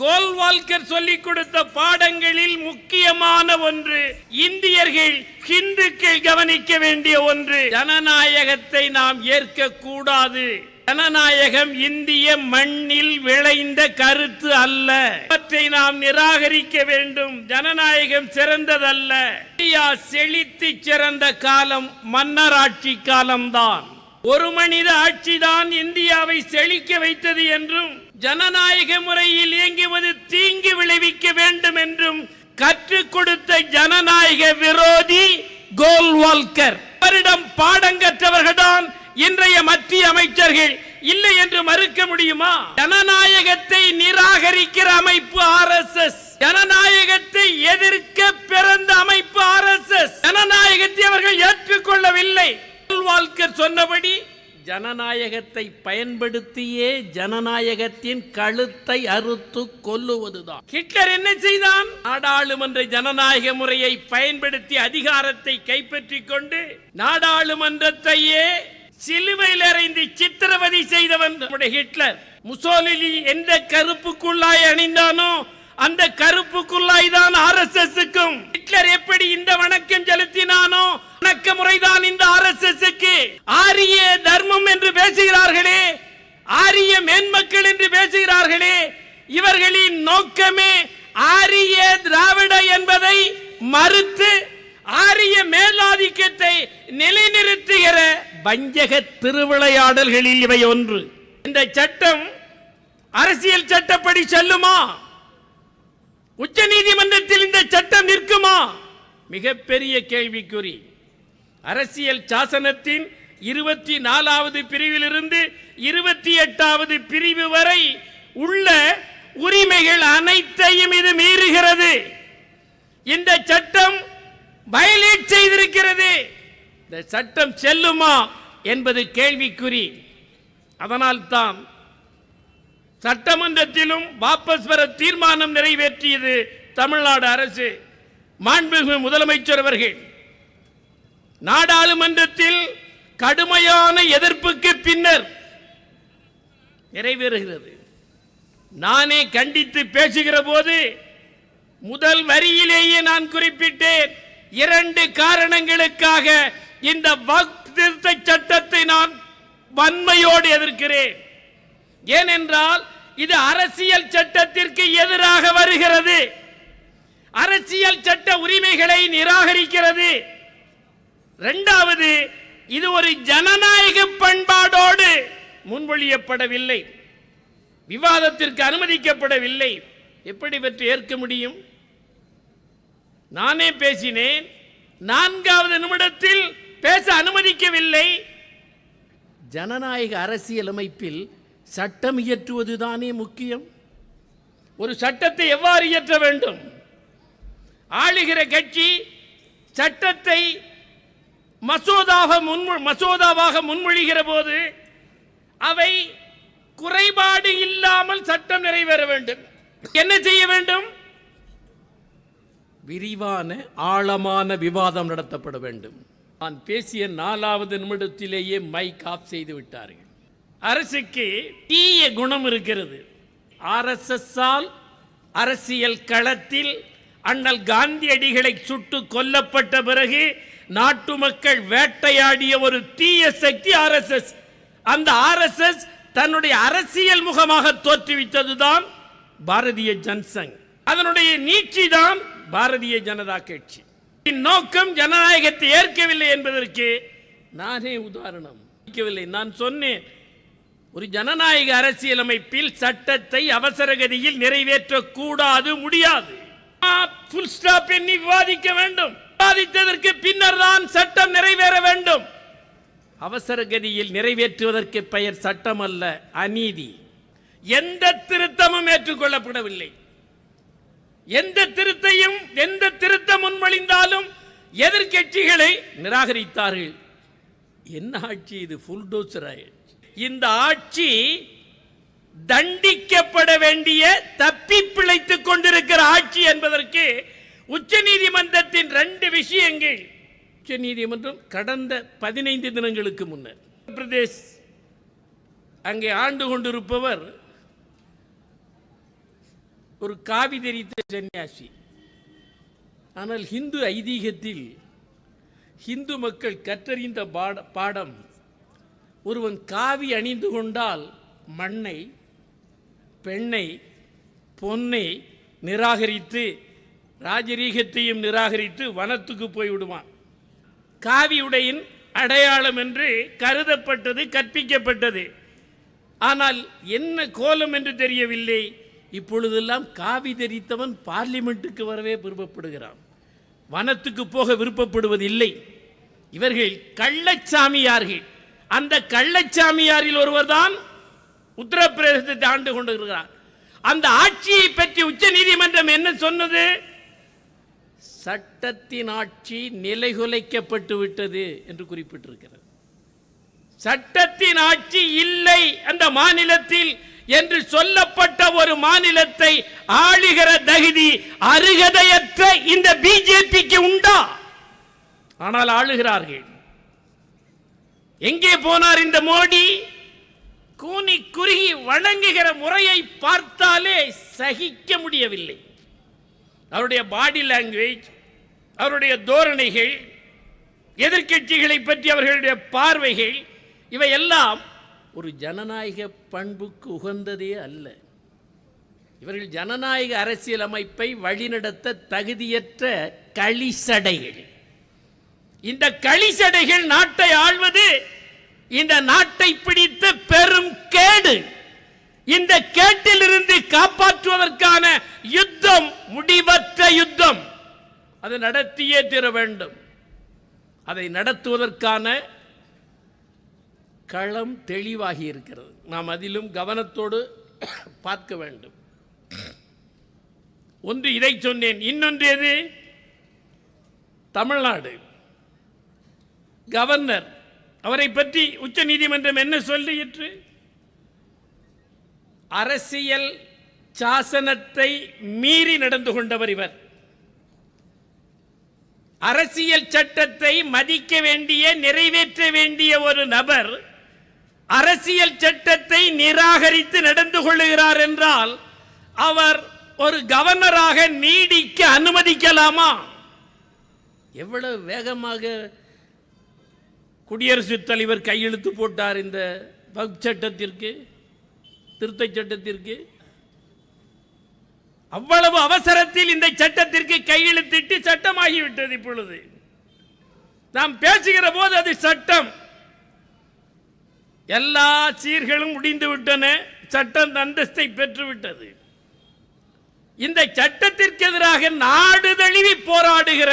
கோல்வால்கர் சொல்லிக் கொடுத்த பாடங்களில் முக்கியமான ஒன்று இந்தியர்கள் ஹிந்துக்கள் கவனிக்க வேண்டிய ஒன்று ஜனநாயகத்தை நாம் ஏற்க கூடாது ஜனநாயகம் இந்திய மண்ணில் விளைந்த கருத்து அல்ல. அவற்றை நாம் நிராகரிக்க வேண்டும். ஜனநாயகம் சிறந்ததல்ல. இந்தியா செழித்து சிறந்த காலம் மன்னராட்சி காலம்தான். ஒரு மனித ஆட்சிதான் இந்தியாவை செழிக்க வைத்தது என்றும் ஜனநாயக முறையில் இயங்குவது தீங்கு விளைவிக்க வேண்டும் என்றும் கற்றுக் கொடுத்த ஜனநாயக விரோதி கோல்வால்கர். அவரிடம் பாடம் கற்றவர்கள்தான் இன்றைய மத்திய அமைச்சர்கள். இல்லை என்று மறுக்க முடியுமா? ஜனநாயகத்தை நிராகரிக்கிற அமைப்பு ஆர் எஸ் எஸ் ஜனநாயகத்தை எதிர்க்க பிறந்த அமைப்பு ஆர் எஸ் எஸ் ஜனநாயகத்தை அவர்கள் ஏற்றுக்கொள்ளவில்லை. சொன்னபடி ஜனநாயகத்தை பயன்படுத்தியே ஜனநாயகத்தின் கழுத்தை அறுத்து கொல்லுவதுதான். ஹிட்லர் என்ன செய்தான்? நாடாளுமன்ற ஜனநாயக முறையை பயன்படுத்தி அதிகாரத்தை கைப்பற்றிக் கொண்டு நாடாளுமன்றத்தையே சிலுவையில் அறைந்து சித்திரவதை செய்தவன் நம்முடைய ஹிட்லர். முசோலினி எந்த கருப்புக்குள்ளாய் அணிந்தானோ அந்த கருப்புக்குள்ளாய் தான் ஆர் எஸ் எஸ் ஹிட்லர் எப்படி இந்த வணக்கம் செலுத்தினானோ வணக்க முறைதான் இந்த ஆர் எஸ் எஸ் ஆரிய தர்மம் என்று பேசுகிறார்களே ஆரிய மேன்மக்கள் என்று பேசுகிறார்களே இவர்களின் நோக்கமே ஆரிய திராவிட என்பதை மறுத்து ஆரிய மேலாதிக்கத்தை நிலைநிறுத்துகிற வஞ்சக திருவிளையாடல்களில் இவை ஒன்று. இந்த சட்டம் அரசியல் சட்டப்படி செல்லுமா? உச்ச நீதிமன்றத்தில் இந்த சட்டம் நிற்குமா? மிகப்பெரிய கேள்விக்குறி. அரசியல் சாசனத்தின் இருபத்தி நாலாவது பிரிவிலிருந்து இருபத்தி எட்டாவது பிரிவு வரை உள்ள உரிமைகள் அனைத்தையும் இது மீறுகிறது. இந்த சட்டம் வயலேட் செய்திருக்கிறது. இந்த சட்டம் செல்லுமா என்பது கேள்விக்குறி. அதனால்தான் சட்டமன்றத்திலும் வாபஸ் பெற தீர்மானம் நிறைவேற்றியது தமிழ்நாடு அரசு. மாண்புமிகு முதலமைச்சர் அவர்கள் நாடாளுமன்றத்தில் கடுமையான எதிர்ப்புக்கு பின்னர் நிறைவேறுகிறது. நானே கண்டித்து பேசுகிற போது முதல் வரியிலேயே நான் குறிப்பிட்டேன் இரண்டு காரணங்களுக்காக இந்த வக்திருத்த சட்டத்தை நான் வன்மையோடு எதிர்க்கிறேன். ஏனென்றால் இது அரசியல் சட்டத்திற்கு எதிராக வருகிறது. அரசியல் சட்ட உரிமைகளை நிராகரிக்கிறது. இரண்டாவது இது ஒரு ஜனநாயக பண்பாடோடு முன்மொழியப்படவில்லை. விவாதத்திற்கு அனுமதிக்கப்படவில்லை. எப்படி பெற்று ஏற்க முடியும்? நானே பேசினேன். நான்காவது நிமிடத்தில் பேச அனுமதிக்கவில்லை. ஜனநாயக அரசியலமைப்பில் சட்டம் இயற்றுவது தானே முக்கியம். ஒரு சட்டத்தை எவ்வாறு இயற்ற வேண்டும்? ஆளுகிற கட்சி சட்டத்தை மசோதாவாக முன்மொ மசோதாவாக முன்மொழிகிற போது அவை குறைபாடு இல்லாமல் சட்டம் நிறைவேற வேண்டும். என்ன செய்ய வேண்டும்? விரிவான ஆழமான விவாதம் நடத்தப்பட வேண்டும். நான் பேசிய நாலாவது நிமிடத்திலேயே மைக் ஆஃப் செய்து விட்டார்கள். அரசுக்கு தீய குணம் இருக்கிறது. ஆர்எஸ்எஸ்ஸால் அரசியல் களத்தில் அண்ணல் காந்தியடிகளை சுட்டு கொல்லப்பட்ட பிறகு நாட்டு மக்கள் வேட்டையாடிய ஒரு தீய சக்தி ஆர்எஸ்எஸ். அந்த ஆர்எஸ்எஸ் தன்னுடைய அரசியல் முகமாக தோற்றுவித்ததுதான் பாரதிய ஜன்சங். அதனுடைய நீட்சி தான் பாரதிய ஜனதா கட்சி. நோக்கம் ஜனநாயகத்தை ஏற்கவில்லை என்பதற்கு நானே உதாரணம். நான் சொன்னேன். ஒரு ஜனநாயக அரசியலமைப்பில் சட்டத்தை அவசரகதியில் நிறைவேற்றக்கூடாது முடியாது. ஃபுல் ஸ்டாப் எண்ணி விவாதிக்க வேண்டும். விவாதித்ததற்கு பின்னர் தான் சட்டம் நிறைவேற வேண்டும். அவசர கதியில் நிறைவேற்றுவதற்கு பெயர் சட்டம் அல்ல அநீதி. எந்த திருத்தமும் ஏற்றுக்கொள்ளப்படவில்லை. எந்த திருத்தையும் எந்த திருத்தம் முன்மொழிந்தாலும் எதிர்க்கட்சிகளை நிராகரித்தார்கள். என்ன ஆட்சி இது? ஃபுல் டோசர் இந்த ஆட்சி தண்டிக்கப்பட வேண்டிய தப்பி பிழைத்துக் கொண்டிருக்கிற ஆட்சி என்பதற்கு உச்ச நீதிமன்றத்தின் ரெண்டு விஷயங்கள். உச்ச நீதிமன்றம் கடந்த பதினைந்து தினங்களுக்கு முன்னர். பிரதேஷ் அங்கே ஆண்டு கொண்டிருப்பவர் ஒரு காவி தெரித்த சன்னியாசி. ஆனால் ஹிந்து ஐதீகத்தில் ஹிந்து மக்கள் கற்றறிந்த பாட பாடம் ஒருவன் காவி அணிந்து கொண்டால் மண்ணை பெண்ணை பொன்னை நிராகரித்து ராஜரீகத்தையும் நிராகரித்து வனத்துக்கு போய் விடுவான் காவி உடையின் அடையாளம் என்று கருதப்பட்டது கற்பிக்கப்பட்டது. ஆனால் என்ன கோலம் என்று தெரியவில்லை. இப்பொழுதெல்லாம் காவி தெரித்தவன் பார்லிமெண்ட்டுக்கு வரவே விருப்பப்படுகிறான். வனத்துக்கு போக விருப்பப்படுவதில்லை. இவர்கள் கள்ளச்சாமியார்கள். அந்த கள்ளச்சாமியாரில் ஒருவர்தான் உத்தரப்பிரதேசத்தை ஆண்டு கொண்டிருக்கிறார். அந்த ஆட்சியை பற்றி உச்ச நீதிமன்றம் என்ன சொன்னது? சட்டத்தின் ஆட்சி நிலைகுலைக்கப்பட்டு விட்டது என்று குறிப்பிட்டிருக்கிறது. சட்டத்தின் ஆட்சி இல்லை அந்த மாநிலத்தில் என்று சொல்லப்பட்ட ஒரு மாநிலத்தை ஆளுகிற தகுதி அருகதையற்ற இந்த பிஜேபிக்கு உண்டா? ஆனால் ஆளுகிறார்கள். எங்கே போனார் இந்த மோடி? கூனி குறுகி வணங்குகிற முறையை பார்த்தாலே சகிக்க முடியவில்லை. அவருடைய பாடி லாங்குவேஜ் அவருடைய தோரணைகள் எதிர்கட்சிகளை பற்றி அவர்களுடைய பார்வைகள் இவையெல்லாம் ஒரு ஜனநாயக பண்புக்கு உகந்ததே அல்ல. இவர்கள் ஜனநாயக அரசியல் அமைப்பை வழிநடத்த தகுதியற்ற களிசடைகள். இந்த களிசடைகள் நாட்டை ஆள்வது இந்த நாட்டை பிடித்த பெரும் கேடு. இந்த கேட்டிலிருந்து காப்பாற்றுவதற்கான யுத்தம் முடிவற்ற யுத்தம். அது நடத்தியே தீர வேண்டும். அதை நடத்துவதற்கான களம் தெளிவாகி இருக்கிறது. நாம் அதிலும் கவனத்தோடு பார்க்க வேண்டும். ஒன்று இதை சொன்னேன். இன்னொன்று எது? தமிழ்நாடு. கவர்னர் அவரை பற்றி உச்ச நீதிமன்றம் என்ன சொல்லிற்று அரசியல் சாசனத்தை மீறி நடந்து கொண்டவர் இவர். அரசியல் சட்டத்தை மதிக்க வேண்டிய நிறைவேற்ற வேண்டிய ஒரு நபர் அரசியல் சட்டத்தை நிராகரித்து நடந்து கொள்ளுகிறார் என்றால் அவர் ஒரு கவர்னராக நீடிக்க அனுமதிக்கலாமா? எவ்வளவு வேகமாக குடியரசுத் தலைவர் கையெழுத்து போட்டார் இந்த வகுப்பு சட்டத்திற்கு திருத்த சட்டத்திற்கு. அவ்வளவு அவசரத்தில் இந்த சட்டத்திற்கு கையெழுத்திட்டு சட்டமாகிவிட்டது இப்பொழுது. நாம் பேசுகிற போது அது சட்டம். எல்லா சீர்களும் முடிந்து விட்டன சட்டம் அந்தஸ்தை பெற்றுவிட்டது இந்த சட்டத்திற்கு எதிராக நாடு தழுவி போராடுகிற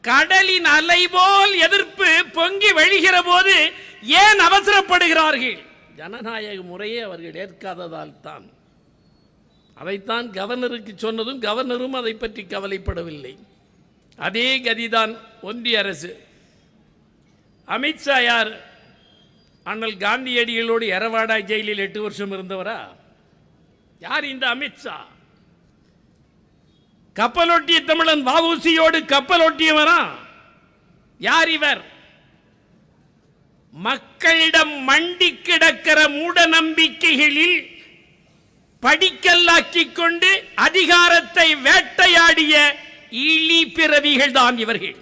கடலின் அலை போல் எதிர்ப்பு பொங்கி வழிகிற போது ஏன் அவசரப்படுகிறார்கள்? ஜனநாயக முறையை அவர்கள் ஏற்காததால் தான். அதைத்தான் கவர்னருக்கு சொன்னதும் கவர்னரும் அதை பற்றி கவலைப்படவில்லை. அதே கதிதான் ஒன்றிய அரசு. அமித்ஷா யார்? அண்ணல் காந்தியடிகளோடு எரவாடா ஜெயிலில் எட்டு வருஷம் இருந்தவரா? யார் இந்த அமித்ஷா? கப்பலோட்டிய தமிழன் வவுசியோடு கப்பலோட்டியவரா? யார் இவர்? மக்களிடம் மண்டி கிடக்கிற மூட நம்பிக்கைகளில் படிக்கல்லாக்கி கொண்டு அதிகாரத்தை வேட்டையாடிய இழி பிறவிகள் தான் இவர்கள்.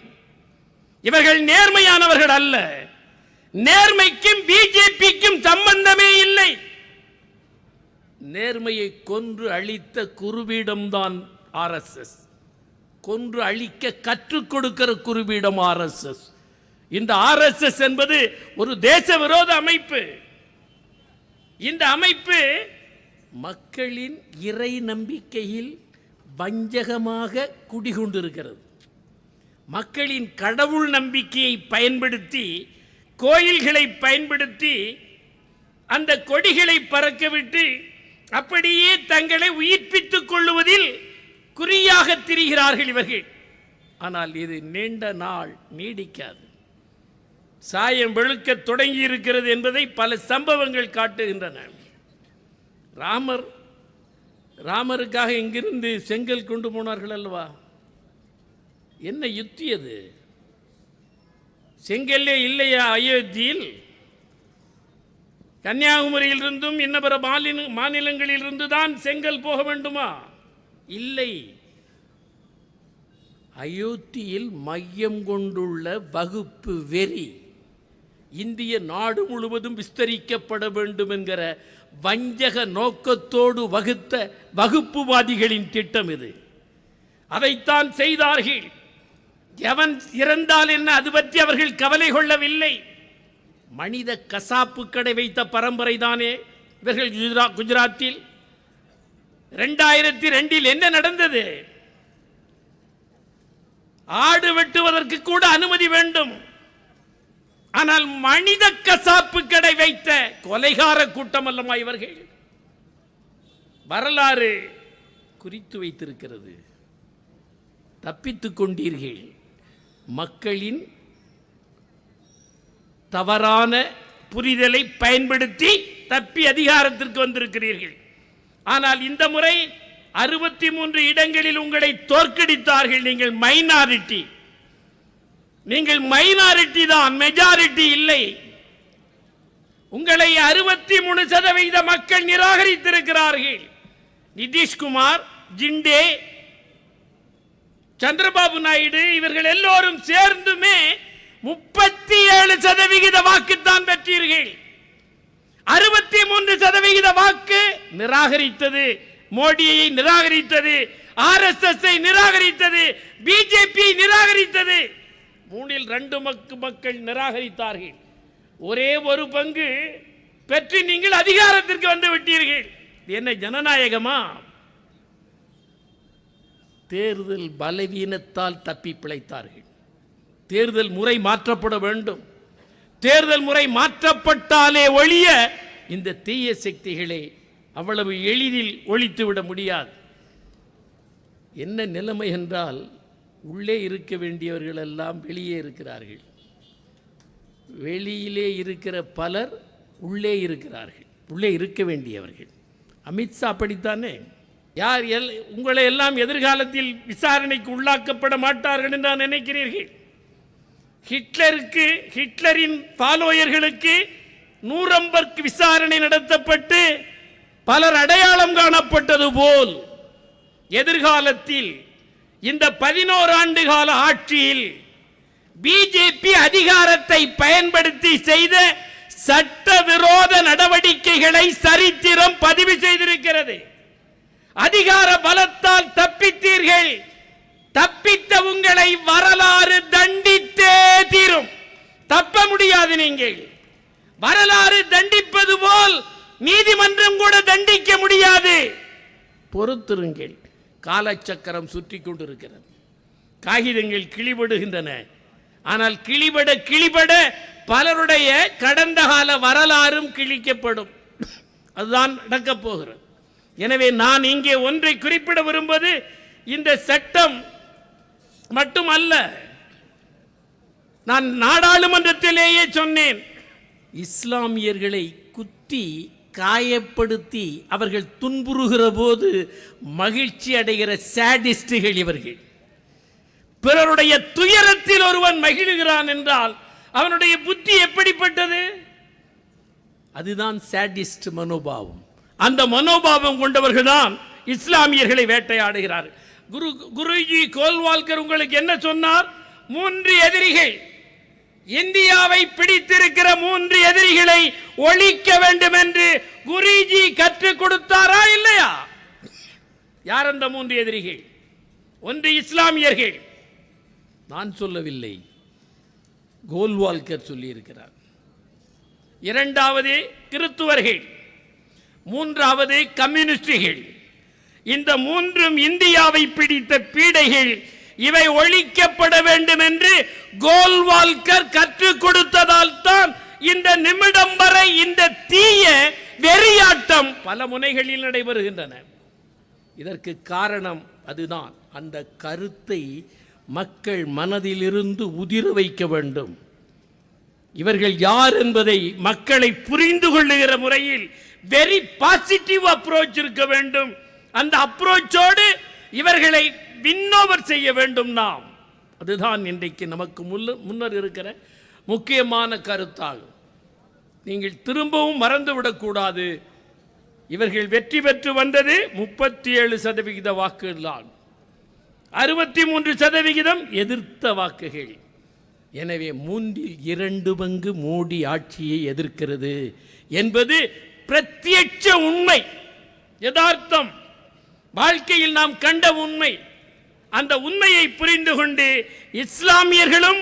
இவர்கள் நேர்மையானவர்கள் அல்ல. நேர்மைக்கும் பிஜேபிக்கும் சம்பந்தமே இல்லை. நேர்மையை கொன்று அழித்த குருவிடம்தான் ஆர்எஸ்எஸ். கொன்று அழிக்க கற்றுக் கொடுக்கிற குருவிடம் ஆர்எஸ்எஸ். இந்த ஆர்எஸ்எஸ் என்பது ஒரு தேச விரோத அமைப்பு. இந்த அமைப்பு மக்களின் இறை நம்பிக்கையில் வஞ்சகமாக குடிகொண்டிருக்கிறது. மக்களின் கடவுள் நம்பிக்கையை பயன்படுத்தி கோயில்களை பயன்படுத்தி அந்த கொடிகளை பறக்கவிட்டு அப்படியே தங்களை உயிர்ப்பித்துக் கொள்ளுவதில் குறியாக திரிகிறார்கள் இவர்கள். ஆனால் இது நீண்ட நாள் நீடிக்காது. சாயம் வெளுக்க தொடங்கி இருக்கிறது என்பதை பல சம்பவங்கள் காட்டுகின்றன. ராமர் ராமருக்காக இங்கிருந்து செங்கல் கொண்டு போனார்கள் அல்லவா? என்ன யுத்தி அது? செங்கல்லே இல்லையா அயோத்தியில்? கன்னியாகுமரியிலிருந்தும் இன்ன பிற மாநில மாநிலங்களிலிருந்து தான் செங்கல் போக வேண்டுமா? இல்லை. அயோத்தியில் மையம் கொண்டுள்ள வகுப்பு வெறி இந்திய நாடு முழுவதும் விஸ்தரிக்கப்பட வேண்டும் என்கிற வஞ்சக நோக்கத்தோடு வகுத்த வகுப்புவாதிகளின் திட்டம் இது. அதைத்தான் செய்தார்கள். எவன் இறந்தால் என்ன அது பற்றி அவர்கள் கவலை கொள்ளவில்லை. மனித கசாப்பு கடை வைத்த பரம்பரை தானே இவர்கள் குஜரா- குஜராத்தில். ரெண்டாயிரத்தி ரெண்டில் என்ன நடந்தது? ஆடு வெட்டுவதற்கு கூட அனுமதி வேண்டும். ஆனால் மனித கசாப்பு கடை வைத்த கொலைகார கூட்டம் அல்லமா இவர்கள் வரலாறு குறித்து வைத்திருக்கிறது. தப்பித்துக் கொண்டீர்கள். மக்களின் தவறான புரிதலை பயன்படுத்தி தப்பி அதிகாரத்திற்கு வந்திருக்கிறீர்கள். ஆனால் இந்த முறை அறுபத்தி மூன்று இடங்களில் உங்களை தோற்கடித்தார்கள் நீங்கள் மைனாரிட்டி நீங்கள் மைனாரிட்டி தான் மெஜாரிட்டி இல்லை. உங்களை அறுபத்தி மூணு சதவீத மக்கள் நிராகரித்திருக்கிறார்கள். நிதிஷ்குமார் ஜிண்டே சந்திரபாபு நாயுடு இவர்கள் எல்லோரும் சேர்ந்துமே முப்பத்தி ஏழு சதவிகித வாக்குத்தான் பெற்றீர்கள். அறுபத்தி மூன்று சதவிகித வாக்கு நிராகரித்தது மோடியை நிராகரித்தது ஆர்எஸ்எஸ் நிராகரித்தது பிஜேபி நிராகரித்தது. மூணில் ரெண்டு மக்கு மக்கள் நிராகரித்தார்கள். ஒரே ஒரு பங்கு பெற்று நீங்கள் அதிகாரத்திற்கு வந்து விட்டீர்கள். என்ன ஜனநாயகமா? தேர்தல் பலவீனத்தால் தப்பி பிழைத்தார்கள். தேர்தல் முறை மாற்றப்பட வேண்டும். தேர்தல் முறை மாற்றப்பட்டாலே ஒழிய இந்த தீய சக்திகளை அவ்வளவு எளிதில் ஒழித்துவிட முடியாது. என்ன நிலைமை என்றால் உள்ளே இருக்க வேண்டியவர்கள் எல்லாம் வெளியே இருக்கிறார்கள். வெளியிலே இருக்கிற பலர் உள்ளே இருக்கிறார்கள். உள்ளே இருக்க வேண்டியவர்கள். அமித்ஷா அப்படித்தானே? யார் எல் உங்களை எல்லாம் எதிர்காலத்தில் விசாரணைக்கு உள்ளாக்கப்பட மாட்டார்கள் என்று நான் நினைக்கிறீர்கள். ஹிட்லருக்கு ஹிட்லரின் ஃபாலோயர்களுக்கு நூரம்பர்க் விசாரணை நடத்தப்பட்டு பலர் அடையாளம் காணப்பட்டது போல் எதிர்காலத்தில் இந்த பதினோரு ஆண்டு கால ஆட்சியில் பிஜேபி அதிகாரத்தை பயன்படுத்தி செய்த சட்டவிரோத நடவடிக்கைகளை சரித்திரம் பதிவு செய்திருக்கிறது. அதிகார பலத்தால் தப்பித்தீர்கள். தப்பித்த உங்களை வரலாறு தண்டித்தே தீரும். தப்ப முடியாது நீங்கள். வரலாறு தண்டிப்பது போல் நீதிமன்றம் கூட தண்டிக்க முடியாது. பொறுத்திருங்கள். காலச்சக்கரம் சுற்றி கொண்டிருக்கிறது. காகிதங்கள் கிளிபடுகின்றன ஆனால் கிளிபட கிளிபட பலருடைய கடந்த கால வரலாறும் கிழிக்கப்படும். அதுதான் நடக்கப் போகிறது. எனவே நான் இங்கே ஒன்றை குறிப்பிட விரும்புவது இந்த சட்டம் மட்டுமல்ல. நான் நாடாளுமன்றத்திலேயே சொன்னேன். இஸ்லாமியர்களை குத்தி காயப்படுத்தி அவர்கள் துன்புறுகிற போது மகிழ்ச்சி அடைகிற சேடிஸ்டுகள் இவர்கள். பிறருடைய துயரத்தில் ஒருவன் மகிழுகிறான் என்றால் அவனுடைய புத்தி எப்படிப்பட்டது? அதுதான் சேடிஸ்ட் மனோபாவம். அந்த மனோபாவம் கொண்டவர்கள் தான் இஸ்லாமியர்களை வேட்டையாடுகிறார்கள். குரு குருஜி கோல்வால்கர் உங்களுக்கு என்ன சொன்னார்? மூன்று எதிரிகள் இந்தியாவை பிடித்திருக்கிற மூன்று எதிரிகளை ஒழிக்க வேண்டும் என்று குருஜி கற்றுக் கொடுத்தாரா இல்லையா? யார் அந்த மூன்று எதிரிகள்? ஒன்று இஸ்லாமியர்கள். நான் சொல்லவில்லை. கோல்வால்கர் சொல்லியிருக்கிறார். இரண்டாவது கிறித்துவர்கள். மூன்றாவது கம்யூனிஸ்டுகள். இந்த மூன்றும் இந்தியாவை பிடித்த பீடைகள். இவை ஒழிக்கப்பட வேண்டும் என்று கோல்வால்கர் கற்றுக் கொடுத்ததால் தான் இந்த நிமிடம் வரை இந்த தீய வெறியாட்டம் பல முனைகளில் நடைபெறுகின்றன. இதற்கு காரணம் அதுதான். அந்த கருத்தை மக்கள் மனதிலிருந்து உதிர வைக்க வேண்டும். இவர்கள் யார் என்பதை மக்களை புரிந்து கொள்ளுகிற முறையில் வெரி பாசிட்டிவ் அப்ரோச் இருக்க வேண்டும். அந்த அப்ரோச்சோடு இவர்களை வின்னோவர் செய்ய வேண்டும் நாம். அதுதான் இன்றைக்கு நமக்கு முன்ன முன்னர் இருக்கிற முக்கியமான கருத்தாகும். நீங்கள் திரும்பவும் மறந்துவிடக்கூடாது இவர்கள் வெற்றி பெற்று வந்தது முப்பத்தி ஏழு சதவிகித வாக்குகள் அறுபத்தி மூன்று சதவிகிதம் எதிர்த்த வாக்குகள். எனவே மூன்றில் இரண்டு பங்கு மோடி ஆட்சியை எதிர்க்கிறது என்பது பிரத்யட்ச உண்மை. யதார்த்தம். வாழ்க்கையில் நாம் கண்ட உண்மை. அந்த உண்மையை புரிந்து கொண்டு இஸ்லாமியர்களும்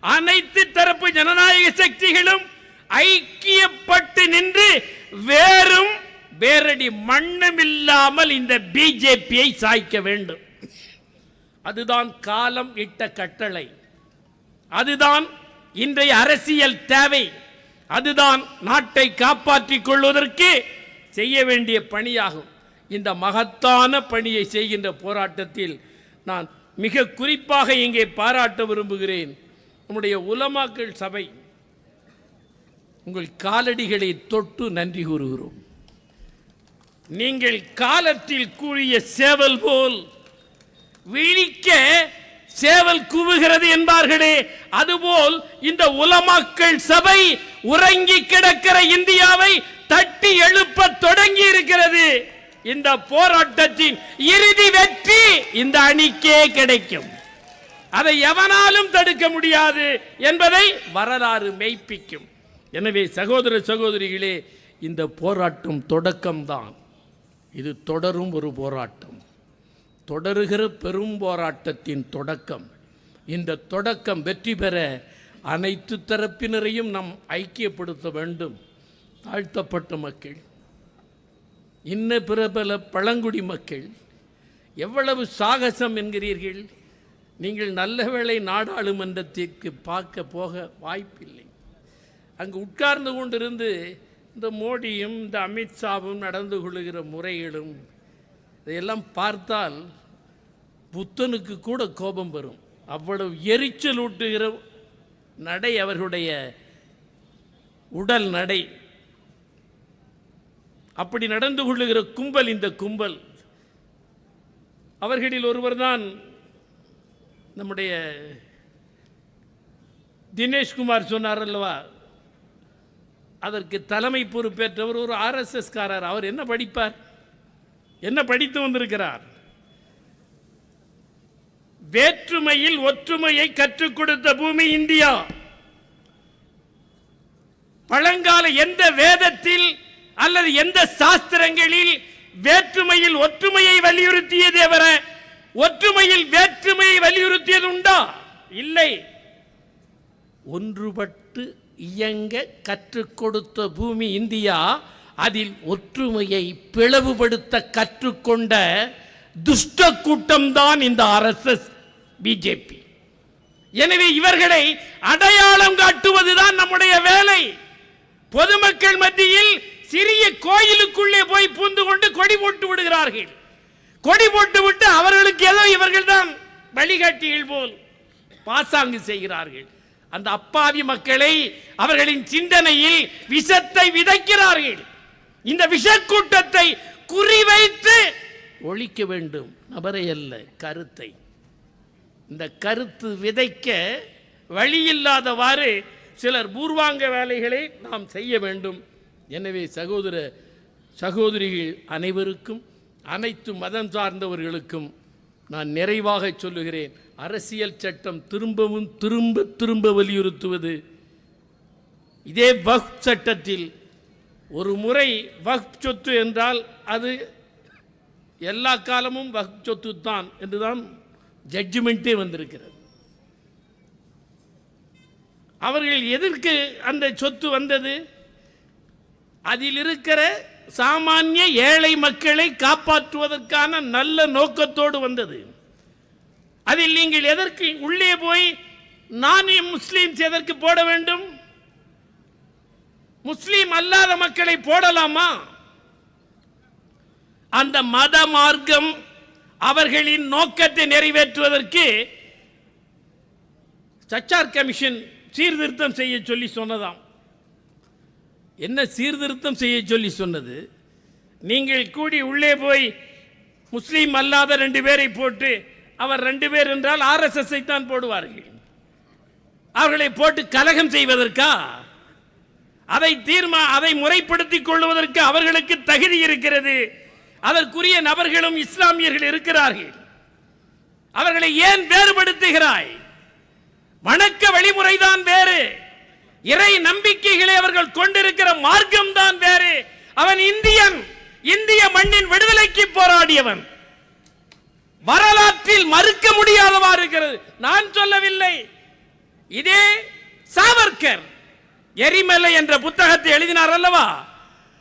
அனைத்து தரப்பு ஜனநாயக சக்திகளும் ஐக்கியப்பட்டு நின்று வேறும் வேரடி மண்ணமில்லாமல் இந்த பிஜேபியை சாய்க்க வேண்டும். அதுதான் காலம் இட்ட கட்டளை. அதுதான் இன்றைய அரசியல் தேவை. அதுதான் நாட்டை காப்பாற்றிக் கொள்வதற்கு செய்ய வேண்டிய பணியாகும். இந்த மகத்தான பணியை செய்கின்ற போராட்டத்தில் நான் மிக குறிப்பாக இங்கே பாராட்ட விரும்புகிறேன். நம்முடைய உலமாக்கள் சபை உங்கள் காலடிகளை தொட்டு நன்றி கூறுகிறோம். நீங்கள் காலத்தில் கூறிய சேவல் போல் விழிக்க சேவல் கூவுகிறது என்பார்களே அதுபோல் இந்த உலமாக்கள் சபை உறங்கி கிடக்கிற இந்தியாவை தட்டி எழுப்ப தொடங்கி இருக்கிறது இந்த போராட்டத்தின் இறுதி வெற்றி இந்த அணிக்கே கிடைக்கும். அதை எவனாலும் தடுக்க முடியாது என்பதை வரலாறு மெய்ப்பிக்கும். எனவே சகோதர சகோதரிகளே இந்த போராட்டம் தொடக்கம்தான். இது தொடரும் ஒரு போராட்டம். தொடருகிற பெரும் போராட்டத்தின் தொடக்கம். இந்த தொடக்கம் வெற்றி பெற அனைத்து தரப்பினரையும் நாம் ஐக்கியப்படுத்த வேண்டும். தாழ்த்தப்பட்ட மக்கள் இன்ன பிரபல பழங்குடி மக்கள் எவ்வளவு சாகசம் என்கிறீர்கள்? நீங்கள் நல்லவேளை நாடாளுமன்றத்திற்கு பார்க்க போக வாய்ப்பில்லை. அங்கு உட்கார்ந்து கொண்டிருந்து இந்த மோடியும் இந்த அமித்ஷாவும் நடந்து கொள்கிற முறைகளும் இதையெல்லாம் பார்த்தால் புத்தனுக்கு கூட கோபம் வரும். அவ்வளவு எரிச்சல் ஊட்டுகிற நடை அவர்களுடைய உடல் நடை. அப்படி நடந்து கொள்ளுகிற கும்பல் இந்த கும்பல். அவர்களில் ஒருவர்தான் நம்முடைய தினேஷ்குமார் சொன்னார் அல்லவா? அதற்கு தலைமை பொறுப்பேற்றவர் ஒரு ஆர்எஸ்எஸ்காரர். அவர் என்ன படிப்பார்? என்ன படித்து வந்திருக்கிறார்? வேற்றுமையில் ஒற்றுமையை கற்றுக் கொடுத்த பூமி இந்தியா. பழங்கால எந்த வேதத்தில் அல்லது எந்த சாஸ்திரங்களில் வேற்றுமையில் ஒற்றுமையை வலியுறுத்தியதே தவிர ஒற்றுமையில் வேற்றுமையை வலியுறுத்தியது உண்டா? இல்லை. ஒன்றுபட்டு இயங்க கற்றுக் கொடுத்த பூமி இந்தியா அதில் ஒற்றுமையை பிளவுபடுத்த கற்றுக்கொண்ட துஷ்ட கூட்டம்தான் இந்த ஆர்எஸ்எஸ் பிஜேபி. எனவே இவர்களை அடையாளம் காட்டுவதுதான் நம்முடைய வேலை. பொதுமக்கள் மத்தியில் சிறிய கோயிலுக்குள்ளே போய் பூந்து கொண்டு கொடி போட்டு விடுகிறார்கள். கொடி போட்டு விட்டு அவர்களுக்கு ஏதோ இவர்கள் தான் வழிகாட்டிகள் போல் பாசாங்கு செய்கிறார்கள். அந்த அப்பாவி மக்களை அவர்களின் சிந்தனையில் விஷத்தை விதைக்கிறார்கள். இந்த விஷக்கூட்டத்தை குறிவைத்து ஒழிக்க வேண்டும். நபரை அல்ல கருத்தை. இந்த கருத்து விதைக்க வழியில்லாதவாறு சிலர் பூர்வாங்க வேலைகளை நாம் செய்ய வேண்டும். எனவே சகோதர சகோதரிகள் அனைவருக்கும் அனைத்து மதம் சார்ந்தவர்களுக்கும் நான் நிறைவாக சொல்லுகிறேன். அரசியல் சட்டம் திரும்பவும் திரும்ப திரும்ப வலியுறுத்துவது. இதே வஹ் சட்டத்தில் ஒரு முறை வக்ஃப் சொத்து என்றால் அது எல்லா காலமும் வஹ் சொத்து தான் என்றுதான் ஜட்ஜ்மெண்ட்டே வந்திருக்கிறது. அவர்கள் எதற்கு அந்த சொத்து வந்தது? அதில் இருக்கிற சாமானிய ஏழை மக்களை காப்பாற்றுவதற்கான நல்ல நோக்கத்தோடு வந்தது. அதில் நீங்கள் எதற்கு உள்ளே போய் நானே முஸ்லீம்ஸ் எதற்கு போட வேண்டும்? முஸ்லீம் அல்லாத மக்களை போடலாமா? அந்த மத மார்க்கம் அவர்களின் நோக்கத்தை நிறைவேற்றுவதற்கு சச்சார் கமிஷன் சீர்திருத்தம் செய்ய சொல்லி சொன்னதாம். என்ன சீர்திருத்தம் செய்ய சொல்லி சொன்னது? நீங்கள் கூடி உள்ளே போய் முஸ்லீம் அல்லாத ரெண்டு பேரை போட்டு அவர் ரெண்டு பேர் என்றால் ஆர்எஸ்எஸ்ஐ தான் போடுவார்கள். அவர்களை போட்டு கலகம் செய்வதற்கா? அதை தீர்மா அதை முறைப்படுத்திக் கொள்வதற்கு அவர்களுக்கு தகுதி இருக்கிறது. அதற்குரிய நபர்களும் இஸ்லாமியர்கள் இருக்கிறார்கள். அவர்களை ஏன் வேறுபடுத்துகிறாய்? வணக்க வழிமுறைதான் வேறு. இறை நம்பிக்கைகளை அவர்கள் கொண்டிருக்கிற மார்க்கம் தான் வேறு. அவன் இந்தியன். இந்திய மண்ணின் விடுதலைக்கு போராடியவன். வரலாற்றில் மறுக்க முடியாதவா இருக்கிறது. நான் சொல்லவில்லை. இதே சாவர்கர் எரிமலை என்ற புத்தகத்தை எழுதினார் அல்லவா?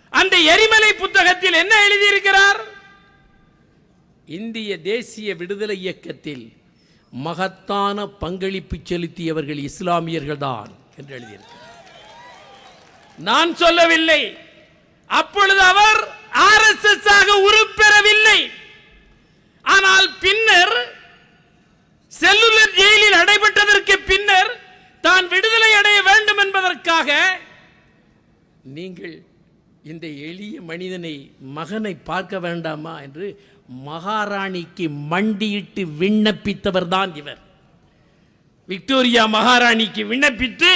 அந்த எரிமலை புத்தகத்தில் என்ன எழுதியிருக்கிறார்? இந்திய தேசிய விடுதலை இயக்கத்தில் மகத்தான பங்களிப்பு செலுத்தியவர்கள் இஸ்லாமியர்கள் தான் என்று எழுதியிருக்கிறார். நான் சொல்லவில்லை. அப்பொழுது அவர் ஆர்எஸ்எஸ் ஆக உருப்பெறவில்லை. ஆனால் பின்னர் செல்லுலர் ஜெயிலில் அடைபட்டதற்கு பின்னர் தான் விடுதலை அடைய வேண்டும் என்பதற்காக நீங்கள் இந்த எளிய மனிதனை மகனை பார்க்க வேண்டாமா என்று மகாராணிக்கு மண்டியிட்டு விண்ணப்பித்தவர் தான் இவர். விக்டோரியா மகாராணிக்கு விண்ணப்பித்து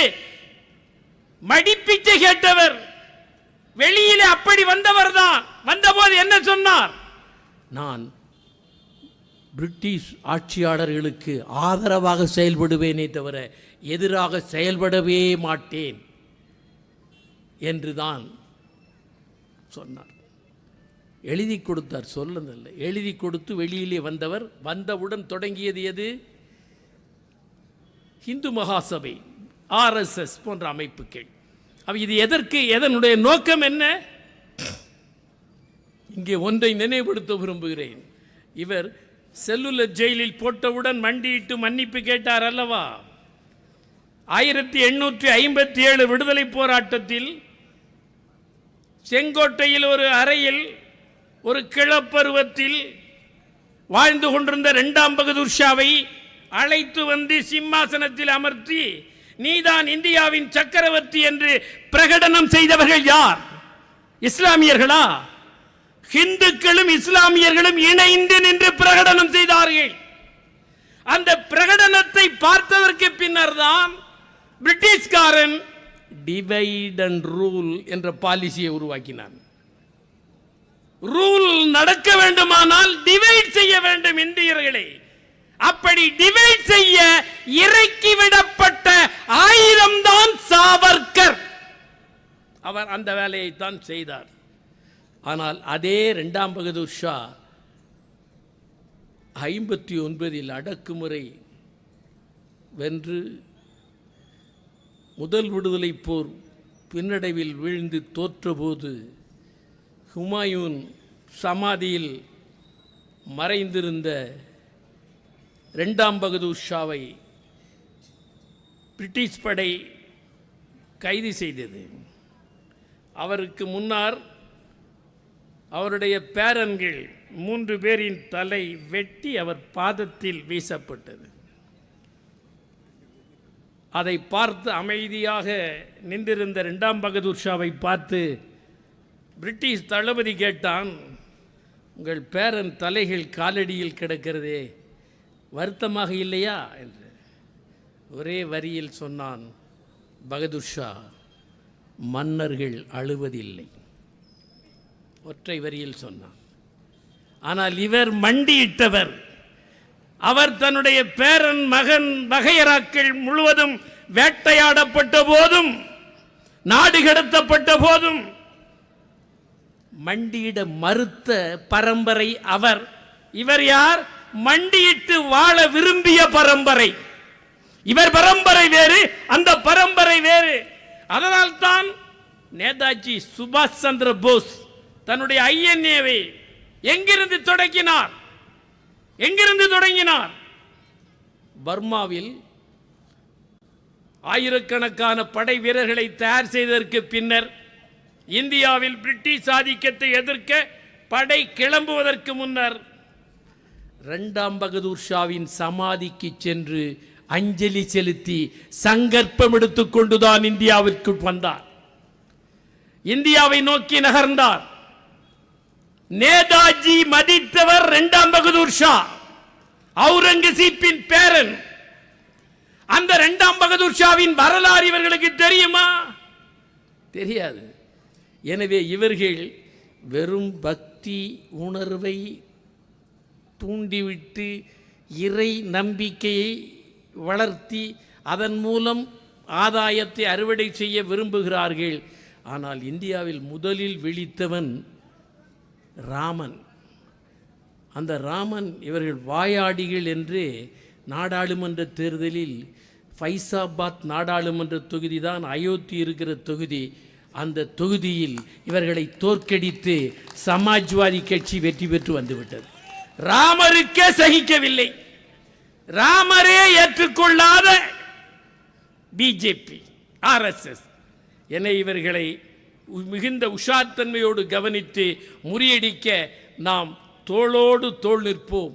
மடிப்பிச்சை கேட்டவர். வெளியிலே அப்படி வந்தவர் தான். வந்தபோது என்ன சொன்னார்? நான் பிரிட்டிஷ் ஆட்சியாளர்களுக்கு ஆதரவாக செயல்படுவேனே தவிர எதிராக செயல்படவே மாட்டேன் என்று தான் சொன்னார். எழுதி கொடுத்தார் சொல்லதில்லை எழுதி கொடுத்து வெளியிலே வந்தவர் வந்தவுடன் தொடங்கியது எது? இந்து மகாசபை ஆர்எஸ்எஸ் போன்ற அமைப்புகள். அவை இது எதற்கு எதனுடைய நோக்கம் என்ன? இங்கே ஒன்றை நினைவுபடுத்த விரும்புகிறேன். இவர் செல்லுலர் ஜெயிலில் போட்டவுடன் மண்டியிட்டு மன்னிப்பு கேட்டார் அல்லவா? ஆயிரத்தி எண்ணூற்றி ஐம்பத்தி ஏழு விடுதலை போராட்டத்தில் செங்கோட்டையில் ஒரு அறையில் ஒரு கிளப்பருவத்தில் வாழ்ந்து கொண்டிருந்த ரெண்டாம் பகதூர் ஷாவை அழைத்து வந்து சிம்மாசனத்தில் அமர்த்தி நீதான் இந்தியாவின் சக்கரவர்த்தி என்று பிரகடனம் செய்தவர்கள் யார்? இஸ்லாமியர்களா? ஹிந்துக்களும் இஸ்லாமியர்களும் இணைந்து நின்று பிரகடனம் செய்தார்கள். அந்த பிரகடனத்தை பார்த்ததற்கு பின்னர் தான் பிரிட்டிஷ்காரன் டிவைட் அண்ட் ரூல் என்ற பாலிசியை உருவாக்கினான். ரூல் நடக்க வேண்டுமானால் டிவைட் செய்ய வேண்டும் இந்தியர்களை அப்படி டிவைட் செய்ய இறக்கி விடப்பட்ட தான் சாவர்கர் அவர் அந்த வேலையை தான் செய்தார். ஆனால் அதே ரெண்டாம் பகதூர் ஷா ஐம்பத்தி ஒன்பதில் அடக்குமுறை வென்று முதல் விடுதலை போர் பின்னடைவில் வீழ்ந்து தோற்றபோது ஹுமாயூன் சமாதியில் மறைந்திருந்த ரெண்டாம் பகதூர் ஷாவை பிரிட்டிஷ் படை கைது செய்தது. அவருக்கு முன்னார் அவருடைய பேரன்கள் மூன்று பேரின் தலை வெட்டி அவர் பாதத்தில் வீசப்பட்டது. அதை பார்த்து அமைதியாக நின்றிருந்த ரெண்டாம் பகதூர் ஷாவை பார்த்து பிரிட்டிஷ் தளபதி கேட்டான் உங்கள் பேரன் தலைகள் காலடியில் கிடக்கிறதே வருத்தமாக இல்லையா என்று. ஒரே வரியில் சொன்னான் பகதூர் ஷா மன்னர்கள் அழுவதில்லை. ஒற்றை வரியில் சொன்னான் ஆனால் இவர் மண்டியிட்டவர். அவர் தன்னுடைய பேரன் மகன் வகையராக்கள் முழுவதும் வேட்டையாடப்பட்ட போதும் நாடு கடத்தப்பட்ட போதும். மண்டியிட மறுத்த பரம்பரை அவர். இவர் யார்? மண்டியிட்டு வாழ விரும்பிய பரம்பரை. இவர் பரம்பரை வேறு அந்த பரம்பரை வேறு. அதனால்தான் நேதாஜி சுபாஷ் சந்திர போஸ் தன்னுடைய ஐஎன்ஏவை எங்கிருந்து தொடங்கினார்? எங்கிருந்து தொடங்கினார்? பர்மாவில் ஆயிரக்கணக்கான படை வீரர்களை தயார் செய்ததற்கு பின்னர் இந்தியாவில் பிரிட்டிஷ் ஆதிக்கத்தை எதிர்க்க படை கிளம்புவதற்கு முன்னர் ரெண்டாம் பகதூர் ஷாவின் சமாதிக்கு சென்று அஞ்சலி செலுத்தி சங்கற்பம் எடுத்துக்கொண்டுதான் இந்தியாவிற்கு வந்தார். இந்தியாவை நோக்கி நகர்ந்தார். நேதாஜி மதித்தவர் இரண்டாம் பகதூர் ஷா. அவுரங்கசீப்பின் பேரன். அந்த இரண்டாம் பகதூர் ஷாவின் வரலாறு இவர்களுக்கு தெரியுமா? தெரியாது. எனவே இவர்கள் வெறும் பக்தி உணர்வை தூண்டிவிட்டு இறை நம்பிக்கையை வளர்த்தி அதன் மூலம் ஆதாயத்தை அறுவடை செய்ய விரும்புகிறார்கள். ஆனால் இந்தியாவில் முதலில் விழித்தவன் ராமன். அந்த ராமன் இவர்கள் வாயாடிகள் என்று நாடாளுமன்ற தேர்தலில் ஃபைசாபாத் நாடாளுமன்ற தொகுதி தான் அயோத்தி இருக்கிற தொகுதி. அந்த தொகுதியில் இவர்களை தோற்கடித்து சமாஜ்வாதி கட்சி வெற்றி பெற்று வந்துவிட்டது. ராமருக்கே சகிக்கவில்லை. ராமரே ஏற்றுக்கொள்ளாத பிஜேபி ஆர்எஸ்எஸ் என இவர்களை மிகுந்த உஷார்த்தன்மையோடு கவனித்து முறியடிக்க நாம் தோளோடு தோள் நிற்போம்.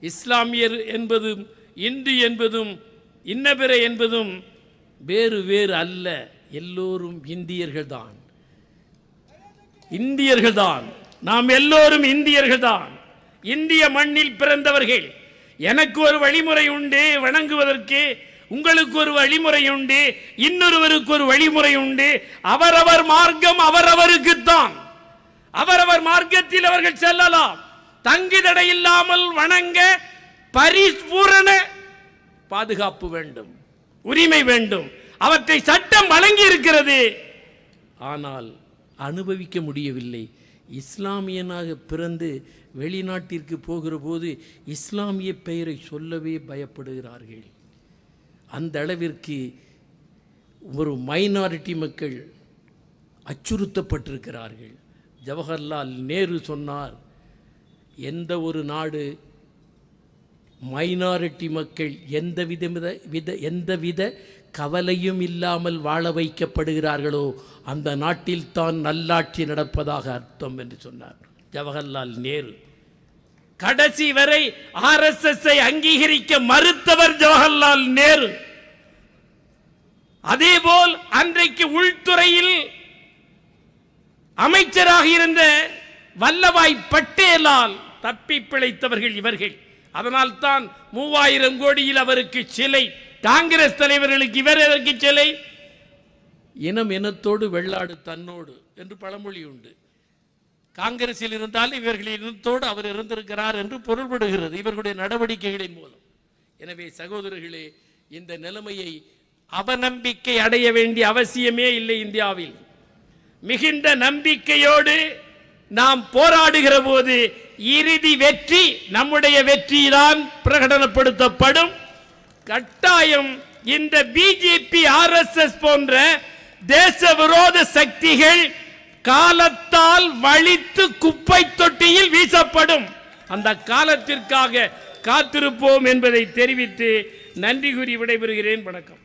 இஸ்லாமியர் என்பதும் இந்து என்பதும் இன்னபிற என்பதும் வேறு வேறு அல்ல. எல்லோரும் இந்தியர்கள்தான். இந்தியர்கள்தான். நாம் எல்லோரும் இந்தியர்கள்தான். இந்திய மண்ணில் பிறந்தவர்கள். எனக்கு ஒரு வழிமுறை உண்டு வணங்குவதற்கு உங்களுக்கு ஒரு வழிமுறை உண்டு இன்னொருவருக்கு ஒரு வழிமுறை உண்டு. அவரவர் மார்க்கம் அவரவருக்குத்தான். அவரவர் மார்க்கத்தில் அவர்கள் செல்லலாம். தங்கு தடை இல்லாமல் வணங்க பரிபூரண பாதுகாப்பு வேண்டும் உரிமை வேண்டும். அவற்றை சட்டம் வழங்கி இருக்கிறது ஆனால் அனுபவிக்க முடியவில்லை. இஸ்லாமியனாக பிறந்து வெளிநாட்டிற்கு போகிற போது இஸ்லாமிய பெயரை சொல்லவே பயப்படுகிறார்கள். அந்த அளவிற்கு ஒரு மைனாரிட்டி மக்கள் அச்சுறுத்தப்பட்டிருக்கிறார்கள். ஜவஹர்லால் நேரு சொன்னார் எந்த ஒரு நாடு மைனாரிட்டி மக்கள் எந்த வித வித எந்த வித கவலையும் இல்லாமல் வாழ வைக்கப்படுகிறார்களோ அந்த நாட்டில் தான் நல்லாட்சி நடப்பதாக அர்த்தம் என்று சொன்னார். ஜவஹர்லால் நேரு. கடைசி வரை ஆர்எஸ்எஸ்ஐ அங்கீகரிக்க மறுத்தவர் ஜவஹர்லால் நேரு. அதேபோல் அன்றைக்கு உள்துறையில் அமைச்சராக இருந்த வல்லபாய் பட்டேலால் தப்பி பிழைத்தவர்கள் இவர்கள். அதனால்தான் மூவாயிரம் கோடியில் அவருக்கு சிலை காங்கிரஸ் தலைவர்களுக்கு இவர் எதற்கு சிலை? இனம் இனத்தோடு வெள்ளாடு தன்னோடு என்று பழமொழி உண்டு. காங்கிரஸில் இருந்தால் இவர்களின் இனத்தோடு அவர் இருந்திருக்கிறார் என்று பொருள்படுகிறது இவர்களுடைய நடவடிக்கைகளின் மூலம். எனவே சகோதரர்களே இந்த நிலைமையை அவநம்பிக்கை அடைய வேண்டிய அவசியமே இல்லை இந்தியாவில். மிகுந்த நம்பிக்கையோடு நாம் போராடுகிற போது இறுதி வெற்றி நம்முடைய வெற்றிதான் பிரகடனப்படுத்தப்படும். கட்டாயம் இந்த பிஜேபி ஆர்எஸ்எஸ் போன்ற தேச விரோத சக்திகள் காலத்தால் வலித்து குப்பை தொட்டியில் வீசப்படும். அந்த காலத்திற்காக காத்திருப்போம் என்பதை தெரிவித்து நன்றி கூறி விடைபெறுகிறேன். வணக்கம்.